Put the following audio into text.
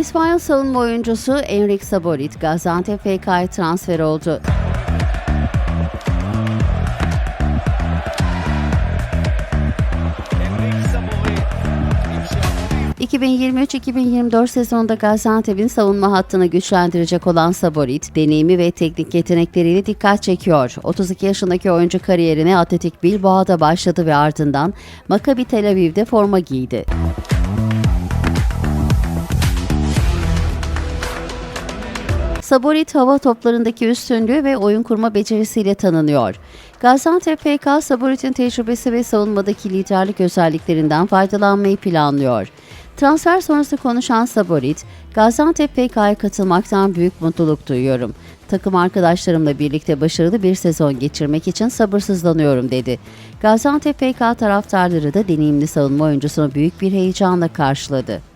İspanyol savunma oyuncusu Enric Saborit Gaziantep FK'ya transfer oldu. Enrique Sabori inşallah 2023-2024 sezonunda Gaziantep'in savunma hattını güçlendirecek olan Saborit, deneyimi ve teknik yetenekleriyle dikkat çekiyor. 32 yaşındaki oyuncu kariyerine Atletik Bilbao'da başladı ve ardından Maccabi Tel Aviv'de forma giydi. Saborit hava toplarındaki üstünlüğü ve oyun kurma becerisiyle tanınıyor. Gaziantep FK Saborit'in tecrübesi ve savunmadaki liderlik özelliklerinden faydalanmayı planlıyor. Transfer sonrası konuşan Saborit, Gaziantep FK'ya katılmaktan büyük mutluluk duyuyorum. Takım arkadaşlarımla birlikte başarılı bir sezon geçirmek için sabırsızlanıyorum dedi. Gaziantep FK taraftarları da deneyimli savunma oyuncusunu büyük bir heyecanla karşıladı.